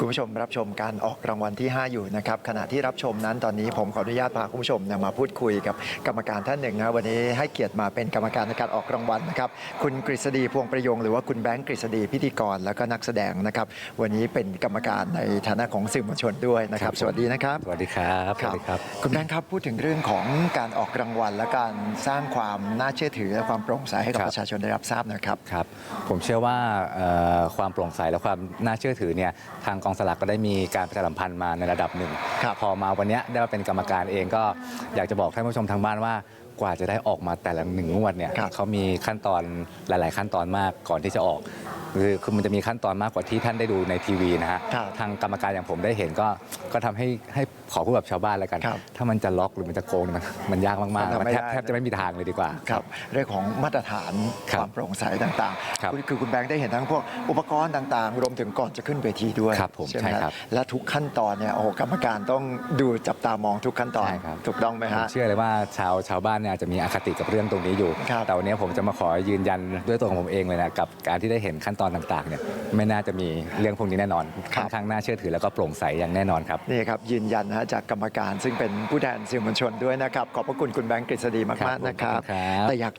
คุณผู้ชมรับชมการออกรางวัลที่ 5 อยู่นะครับขณะที่รับชมนั้นตอนนี้ผมขออนุญาตพาคุณผู้ชมเนี่ยมาพูดคุยกับกรรมการท่านหนึ่งนะวันนี้ให้เกียรติมาเป็นกรรมการในการออกรางวัลนะครับคุณกฤษฎีพวงประยงหรือว่าคุณแบงค์กฤษฎีพิธีกร แล้วก็นักแสดงนะครับวันนี้เป็นกรรมการในฐานะของสื่อมวลชนด้วยนะครับ สวัสดีนะครับสวัสดีครับสวัสดีครับ คุณแบงค์ครับพูดถึงเรื่องของการออกรางวัล และการสร้างความน่าเชื่อถือและความโปร่งใสให้กับครับประชาชนได้รับทราบนะครับครับผมเชื่อว่าเอ่อความโปร่งใสและความน่าเชื่อถือเนี่ยทางกองสลากก็ได้มีการประชาสัมพันธ์มาในระดับหนึ่งครับพอมาวันเนี้ยได้มาเป็นกรรมการเองก็อยากจะบอกท่านผู้ชมทางบ้านว่า กว่าจะได้ออกมาแต่ละหนึ่งงวดเนี่ยครับเขามีขั้นตอนหลาย ๆ ขั้นตอนมากก่อนที่จะออกคือคือมันจะมีขั้นตอนมากกว่าที่ท่านได้ดูในทีวีนะฮะครับทางกรรมการอย่างผมได้เห็นก็ก็ทำให้ให้ขอพูดแบบชาวบ้านแล้วกัน ครับถ้ามันจะล็อกหรือมันจะโกงเนี่ยมันมันยากมากมันๆทำมันไม่แทบได้ แทบจะไม่มีทางเลยดีกว่า ครับเรื่องของมาตรฐานครับความโปร่งใสต่างครับๆณคือคุณแบงค์ได้เห็นทั้งพวกอุปกรณ์ต่างๆ รวมถึงก่อนจะขึ้นเวทีด้วยครับผมใช่ไหมใช่ครับและทุกขั้นตอนเนี่ยโอ้โหกรรมการต้องดูจับตามองทุกขั้นตอนใช่ครับ ถูกต้องไหมผมฮะ เชื่อเลยว่าชาวชาวบ้านเนี่ยจะมีอคติกับเรื่องตรงนี้อยู่ ครับ แต่วันนี้ผมจะมาขอยืนยันด้วยตัวของผมเองเลยนะกับการที่ได้เห็นขั้นตอนต่างๆเนี่ยไม่น่าจะมีเรื่องพวกนี้แน่นอนครับค่อนข้างน่าเชื่อถือแล้วก็โปร่งใสอย่างแน่นอนครับ นี่ครับยืนยันนะฮะจากกรรมการซึ่งเป็นผู้แทนสื่อมวลชนด้วยนะครับ ขอบพระคุณคุณแบงค์กฤษฎีครัมากบๆนะครับขอบคุณครับ แต่อยาก